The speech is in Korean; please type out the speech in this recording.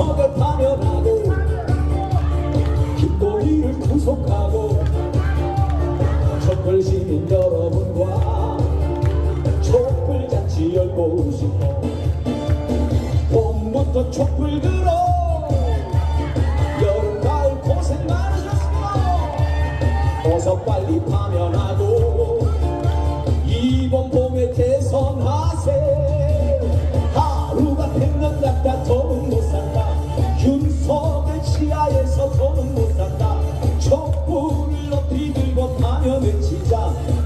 적을 파멸하고 깊고 이를 구속하고 촛불 시민 여러분과 촛불 잔치 열고 싶어. 봄부터 촛불 들어. 여름 가을 고생 많으셨어 어서 빨리 파면하고 이번 봄에 대선하 done.